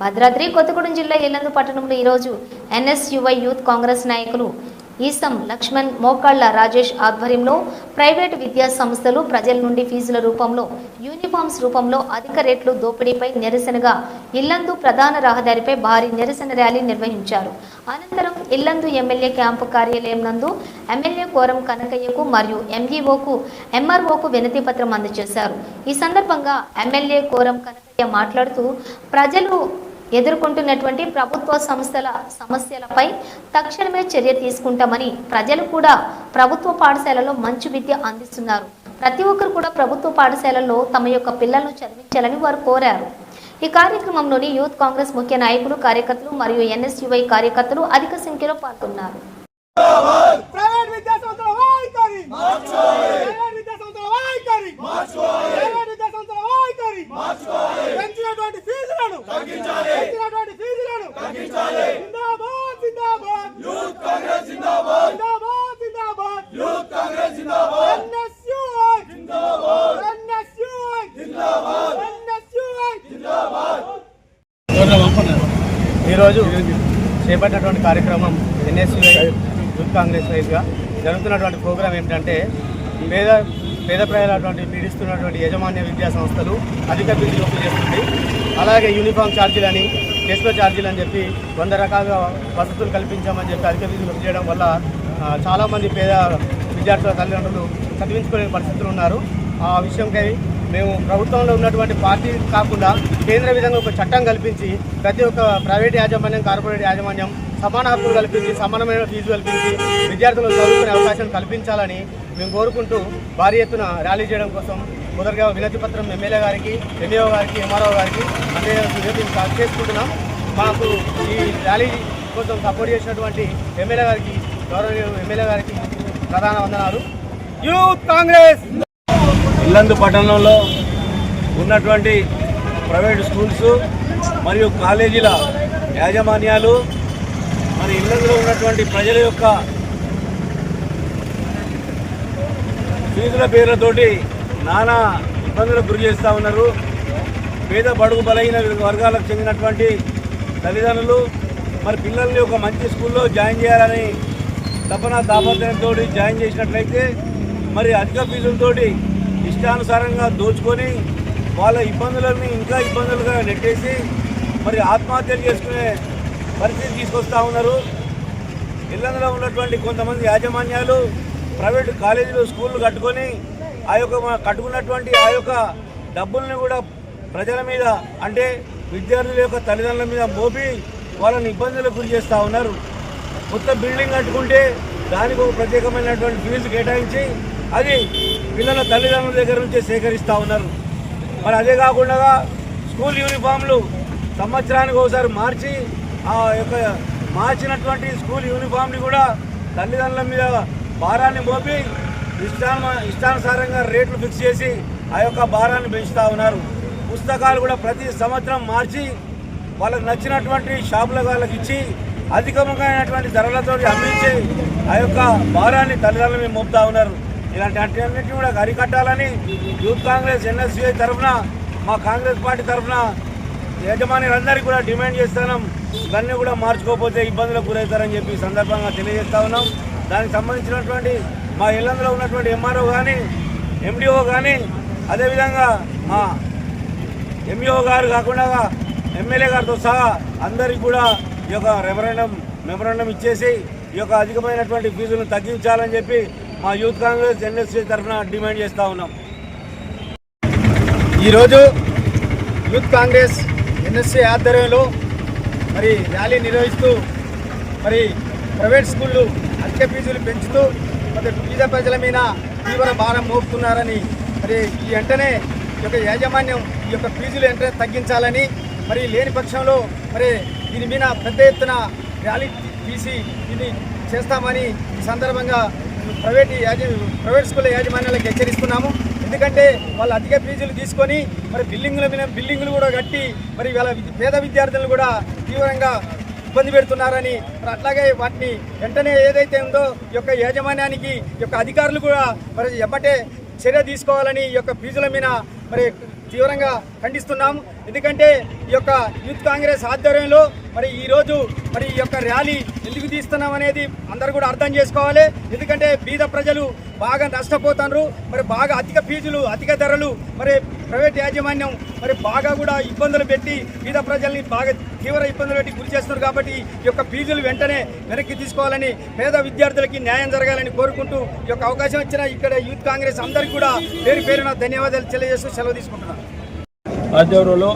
భద్రాద్రి కొత్తగూడెం జిల్లా ఎల్లందు పట్టణంలో ఈరోజు ఎన్ఎస్యువై యూత్ కాంగ్రెస్ నాయకులు ఈసం లక్ష్మణ్ మోకాళ్ళ రాజేష్ ఆధ్వర్యంలో ప్రైవేటు విద్యా సంస్థలు ప్రజల నుండి ఫీజుల రూపంలో యూనిఫామ్స్ రూపంలో అధిక రేట్లు దోపిడీపై నిరసనగా ఇల్లందు ప్రధాన రహదారిపై భారీ నిరసన ర్యాలీ నిర్వహించారు. అనంతరం ఇల్లందు ఎమ్మెల్యే క్యాంపు కార్యాలయం నందు ఎమ్మెల్యే కోరం కనకయ్యకు మరియు ఎంఈఓకు ఎంఆర్ఓకు వినతి పత్రం అందజేశారు. ఈ సందర్భంగా ఎమ్మెల్యే కోరం కనకయ్య మాట్లాడుతూ ప్రజలు ఎదుర్కొంటున్నటువంటి ప్రభుత్వ సంస్థల సమస్యలపై తక్షణమే చర్య తీసుకుంటామని ప్రజలు కూడా ప్రభుత్వ పాఠశాలలో మంచి విద్య అందిస్తున్నారు. ప్రతి ఒక్కరు కూడా ప్రభుత్వ పాఠశాలల్లో తమ యొక్క పిల్లలను చదివించాలని వారు కోరారు. ఈ కార్యక్రమంలోని యూత్ కాంగ్రెస్ ముఖ్య నాయకులు కార్యకర్తలు మరియు ఎన్ఎస్యుఐ కార్యకర్తలు అధిక సంఖ్యలో పాల్గొన్నారు ప్రైవేట్ విద్యా సంస్థల వైఖరి ప్రైవేట్ విద్యా సంస్థల వైఖరి ప్రైవేట్ విద్యా సంస్థల వైఖరి పెంచినటువంటి ఫీజులను పెంచినటువంటి ఫీజులను జిందాబాద్ జిందాబాద్ యూత్ కాంగ్రెస్ జిందాబాద్ జిందాబాద్ జిందాబాద్ యూత్ కాంగ్రెస్ జిందాబాద్ ఎన్ఎస్యుఐ జిందాబాద్ ఎన్ఎస్యుఐ జిందాబాద్ ఎన్ఎస్యుఐ జిందాబాద్ ఈరోజు చేపట్టినటువంటి కార్యక్రమం ఎన్ఎస్యుఐ యూత్ కాంగ్రెస్ వైజ్గా జరుగుతున్నటువంటి ప్రోగ్రాం ఏమిటంటే పేద పేద ప్రజలటువంటి పీడిస్తున్నటువంటి యాజమాన్య విద్యా సంస్థలు అధిక బిల్లు వసూలు చేస్తుంది. అలాగే యూనిఫామ్ ఛార్జీలని టెస్ట్లో ఛార్జీలు అని చెప్పి వంద రకాలుగా వసతులు కల్పించామని చెప్పి అధిక బిల్లు చేయడం వల్ల చాలామంది పేద విద్యార్థుల తల్లిదండ్రులు చదివించుకునే పరిస్థితులు ఉన్నారు. ఆ విషయంకై మేము ప్రభుత్వంలో ఉన్నటువంటి పార్టీ కాకుండా కేంద్ర విధంగా ఒక చట్టం కల్పించి ప్రతి ఒక్క ప్రైవేట్ యాజమాన్యం కార్పొరేట్ యాజమాన్యం సమాన హక్కులు కల్పించి సమానమైన ఫీజు కల్పించి విద్యార్థులకు చదువుకునే అవకాశం కల్పించాలని మేము కోరుకుంటూ భారీ ఎత్తున ర్యాలీ చేయడం కోసం మొదటగా వినతి పత్రం ఎమ్మెల్యే గారికి ఎంఏఓ గారికి ఎంఆర్ఓ గారికి అదే వినతి చేసుకుంటున్నాం. మాకు ఈ ర్యాలీ కోసం సపోర్ట్ చేసినటువంటి ఎమ్మెల్యే గారికి గౌరవ ఎమ్మెల్యే గారికి ప్రధాన వందనాలు. యూత్ కాంగ్రెస్! ఇల్లందు పట్టణంలో ఉన్నటువంటి ప్రైవేట్ స్కూల్స్ మరియు కాలేజీల యాజమాన్యాలు మరి ఇల్లందులో ఉన్నటువంటి ప్రజల యొక్క ఫీజుల పేర్లతోటి నానా ఇబ్బందులకు గురి చేస్తూ ఉన్నారు. పేద బడుగు బలహీన వర్గాలకు చెందినటువంటి తల్లిదండ్రులు మరి పిల్లల్ని ఒక మంచి స్కూల్లో జాయిన్ చేయాలని తపన దాపత్యంతో జాయిన్ చేసినట్లయితే మరి అధిక ఫీజులతోటి ఇష్టానుసారంగా దోచుకొని వాళ్ళ ఇబ్బందులని ఇంకా ఇబ్బందులుగా నెట్టేసి మరి ఆత్మహత్యలు చేసుకునే పరిస్థితి తీసుకొస్తా ఉన్నారు. ఇళ్ళలో ఉన్నటువంటి కొంతమంది యాజమాన్యాలు ప్రైవేట్ కాలేజీలు స్కూళ్ళు కట్టుకొని ఆ యొక్క కట్టుకున్నటువంటి ఆ యొక్క డబ్బుల్ని కూడా ప్రజల మీద అంటే విద్యార్థుల యొక్క తల్లిదండ్రుల మీద మోపి వాళ్ళని ఇబ్బందులకు గురి చేస్తూ ఉన్నారు. కొత్త బిల్డింగ్ కట్టుకుంటే దానికి ఒక ప్రత్యేకమైనటువంటి ఫీజు కేటాయించి అది పిల్లల తల్లిదండ్రుల దగ్గర నుంచే సేకరిస్తూ ఉన్నారు. మరి అదే కాకుండా స్కూల్ యూనిఫామ్లు సంవత్సరానికి ఒకసారి మార్చి ఆ యొక్క మార్చినటువంటి స్కూల్ యూనిఫామ్ని కూడా తల్లిదండ్రుల మీద భారాన్ని మోపి ఇష్టాను ఇష్టానుసారంగా రేట్లు ఫిక్స్ చేసి ఆ యొక్క భారాన్ని పెంచుతూ ఉన్నారు. పుస్తకాలు కూడా ప్రతి సంవత్సరం మార్చి వాళ్ళకి నచ్చినటువంటి షాపుల వాళ్ళకి ఇచ్చి అధికమైనటువంటి ధరలతో అమ్మించి ఆ యొక్క భారాన్ని తల్లిదండ్రుల మీద మోపుతా ఉన్నారు. ఇలాంటి అన్నింటినీ కూడా అరికట్టాలని యూత్ కాంగ్రెస్ ఎన్ఎస్సీఐ తరఫున మా కాంగ్రెస్ పార్టీ తరఫున యజమానులందరికీ కూడా డిమాండ్ చేస్తున్నాం. ఇవన్నీ కూడా మార్చుకోకపోతే ఇబ్బందులకు గురవుతారని చెప్పి సందర్భంగా తెలియజేస్తా ఉన్నాం. దానికి సంబంధించినటువంటి మా ఇళ్ళందులో ఉన్నటువంటి ఎంఆర్ఓ కానీ ఎండిఓ కానీ అదేవిధంగా మా ఎంఈఓ గారు కాకుండా ఎమ్మెల్యే గారితో సహా అందరికీ కూడా ఈ యొక్క రెఫరెండం మెమరాండం ఇచ్చేసి ఈ యొక్క అధికమైనటువంటి ఫీజులను తగ్గించాలని చెప్పి మా యూత్ కాంగ్రెస్ ఎన్ఎస్సీ తరఫున డిమాండ్ చేస్తూ ఉన్నాం. ఈరోజు యూత్ కాంగ్రెస్ ఎన్ఎస్సీ ఆధ్వర్యంలో మరి ర్యాలీ నిర్వహిస్తూ మరి ప్రైవేట్ స్కూళ్ళు అధిక ఫీజులు పెంచుతూ మరి పేద ప్రజల మీద తీవ్ర భారం మోపుతున్నారని మరి ఈ వెంటనే ఈ యొక్క యాజమాన్యం ఈ యొక్క ఫీజులు వెంటనే తగ్గించాలని మరి లేని పక్షంలో మరి దీని మీద పెద్ద ఎత్తున ర్యాలీ తీసి దీన్ని చేస్తామని ఈ సందర్భంగా ప్రైవేట్ యాజ ప్రైవేట్ స్కూల్ యాజమాన్యాలకు హెచ్చరిస్తున్నాము. ఎందుకంటే వాళ్ళు అధిక ఫీజులు తీసుకొని మరి బిల్డింగుల మీద బిల్డింగులు కూడా కట్టి మరి వాళ్ళ పేద విద్యార్థులను కూడా తీవ్రంగా ఇబ్బంది పెడుతున్నారని మరి అట్లాగే వాటిని వెంటనే ఏదైతే ఉందో ఈ యొక్క యాజమాన్యానికి ఈ యొక్క అధికారులు కూడా మరి ఎమ్మటే చర్య తీసుకోవాలని ఈ యొక్క ఫీజుల మీద మరి తీవ్రంగా ఖండిస్తున్నాం ఎందుకంటే ఈ యొక్క యూత్ కాంగ్రెస్ ఆధ్వర్యంలో మరి ఈ రోజు మరి ఈ యొక్క ర్యాలీ ఎందుకు తీస్తున్నాం అనేది అందరూ కూడా అర్థం చేసుకోవాలి. ఎందుకంటే బీద ప్రజలు బాగా నష్టపోతున్నారు మరి బాగా అధిక ఫీజులు అధిక ధరలు మరి ప్రైవేట్ యాజమాన్యం మరి బాగా కూడా ఇబ్బందులు పెట్టి బీద ప్రజల్ని బాగా తీవ్ర ఇబ్బందులు పెట్టి గురి చేస్తున్నారు కాబట్టి ఈ యొక్క ఫీజులు వెంటనే వెనక్కి తీసుకోవాలని పేద విద్యార్థులకి న్యాయం జరగాలని కోరుకుంటూ ఈ యొక్క అవకాశం ఇచ్చిన ఇక్కడ యూత్ కాంగ్రెస్ అందరికీ కూడా పేరు పేరున ధన్యవాదాలు తెలియజేస్తూ సెలవు తీసుకుంటున్నాను. ఆధ్వర్యంలో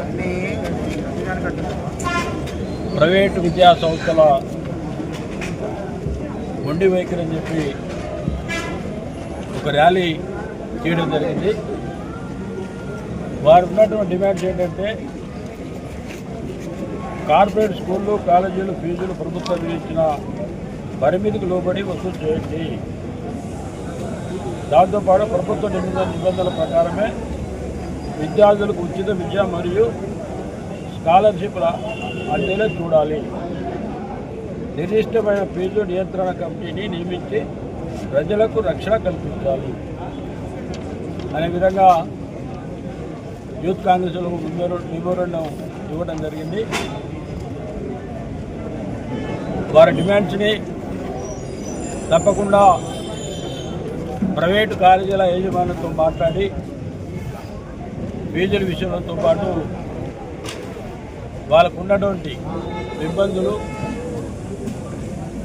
ప్రైవేటు విద్యా సంస్థల మొండి వైఖరి అని చెప్పి ఒక ర్యాలీ చేయడం జరిగింది. వారు ఉన్నటువంటి డిమాండ్స్ ఏంటంటే కార్పొరేట్ స్కూళ్ళు కాలేజీలు ఫీజులు ప్రభుత్వం విధించిన పరిమితికి లోబడి వసూలు చేయండి. దాంతోపాటు ప్రభుత్వ నిబంధన నిబంధనల ప్రకారమే విద్యార్థులకు ఉచిత విద్య మరియు స్కాలర్షిప్ల అందేలా చూడాలి. నిర్దిష్టమైన ఫీజు నియంత్రణ కమిటీని నియమించి ప్రజలకు రక్షణ కల్పించాలి. అనే విధంగా యూత్ కాంగ్రెస్లకు మెమోరండం ఇవ్వడం జరిగింది. వారి డిమాండ్స్ని తప్పకుండా ప్రైవేటు కాలేజీల యాజమాన్యంతో మాట్లాడి ఫీజుల విషయంతో పాటు వాళ్ళకు ఉన్నటువంటి ఇబ్బందులు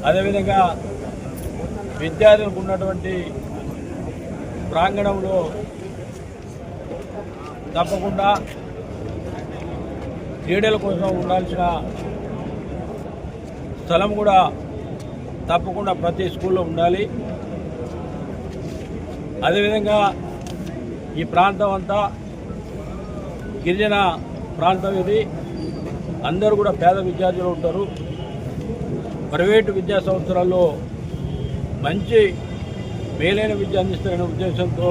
అదేవిధంగా విద్యార్థులకు ఉన్నటువంటి ప్రాంగణంలో తప్పకుండా క్రీడల కోసం ఉండాల్సిన స్థలం కూడా తప్పకుండా ప్రతి స్కూల్లో ఉండాలి. అదేవిధంగా ఈ ప్రాంతం అంతా గిరిజన ప్రాంతం ఇది. అందరూ కూడా పేద విద్యార్థులు ఉంటారు. ప్రైవేటు విద్యా సంస్థలలో మంచి మేలైన విద్య అందిస్తారనే ఉద్దేశంతో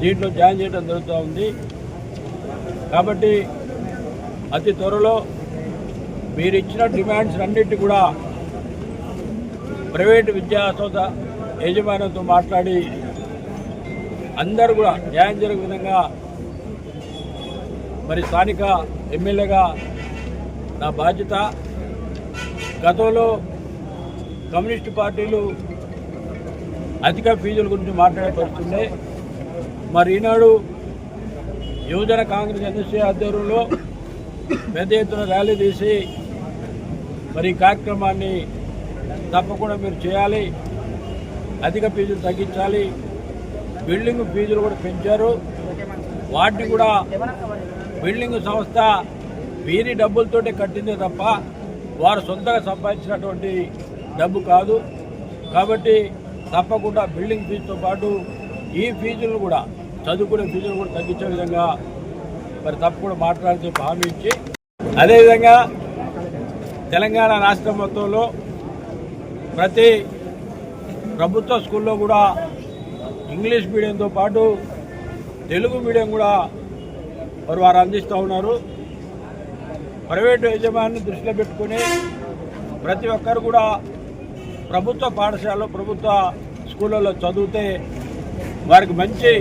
దీంట్లో జాయిన్ చేయడం జరుగుతూ ఉంది. కాబట్టి అతి త్వరలో మీరు ఇచ్చిన డిమాండ్స్ అన్నిటి కూడా ప్రైవేటు విద్యా సంస్థ యాజమాన్యంతో మాట్లాడి అందరూ కూడా న్యాయం జరిగే విధంగా మరి స్థానిక ఎమ్మెల్యేగా నా బాధ్యత. గతంలో కమ్యూనిస్టు పార్టీలు అధిక ఫీజుల గురించి మాట్లాడే పరిస్థితుంది మరి ఈనాడు యువజన కాంగ్రెస్ ఎన్ఎస్సీ ఆధ్వర్యంలో పెద్ద ఎత్తున ర్యాలీ తీసి మరి ఈ కార్యక్రమాన్ని తప్పకుండా మీరు చేయాలి. అధిక ఫీజులు తగ్గించాలి. బిల్డింగ్ ఫీజులు కూడా పెంచారు. వాటిని కూడా బిల్డింగ్ సంస్థ వీరి డబ్బులతోటే కట్టిందే తప్ప వారు సొంతగా సంపాదించినటువంటి డబ్బు కాదు. కాబట్టి తప్పకుండా బిల్డింగ్ ఫీజుతో పాటు ఈ ఫీజులను కూడా చదువుకునే ఫీజులు కూడా తగ్గించే విధంగా మరి తప్పకుండా మాట్లాడి చెప్పి హామీ ఇచ్చి అదేవిధంగా తెలంగాణ రాష్ట్రం మొత్తంలో ప్రతి ప్రభుత్వ స్కూల్లో కూడా ఇంగ్లీష్ మీడియంతో పాటు తెలుగు మీడియం కూడా మరి వారు అందిస్తూ ఉన్నారు. ప్రైవేటు యజమాని దృష్టిలో పెట్టుకుని ప్రతి ఒక్కరు కూడా ప్రభుత్వ పాఠశాలలో ప్రభుత్వ స్కూళ్ళలో చదివితే వారికి మంచి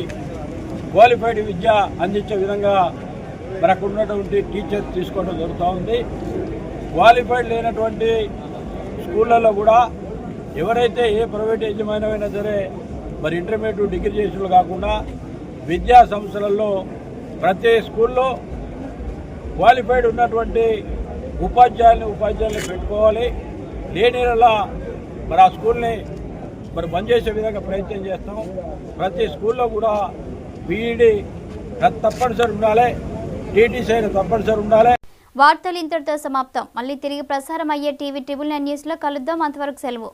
క్వాలిఫైడ్ విద్య అందించే విధంగా మరి అక్కడ ఉన్నటువంటి టీచర్స్ తీసుకోవడం జరుగుతూ ఉంది. క్వాలిఫైడ్ లేనటువంటి స్కూళ్ళల్లో కూడా ఎవరైతే ఏ ప్రైవేట్ యజమానమైనా సరే మరి ఇంటర్మీడియట్ డిగ్రీ చేసిన కాకుండా విద్యా సంస్థలలో ప్రతి స్కూల్లో క్వాలిఫైడ్ ఉన్నటువంటి ఉపాధ్యాయుల్ని ఉపాధ్యాయుల్ని పెట్టుకోవాలి. లేని మరి ఆ స్కూల్ని మరి బంద్ చేసే విధంగా ప్రయత్నం చేస్తాం. ప్రతి స్కూల్లో కూడా బీఈడి తప్పనిసరి ఉండాలి. టీటీసీ అయినా తప్పనిసరి ఉండాలి. వార్తలు ఇంతటితో సమాప్తం. మళ్ళీ తిరిగి ప్రసారం అయ్యే టీవీ ట్రిబుల్ నైన్ న్యూస్లో కలుద్దాం. అంతవరకు సెలవు.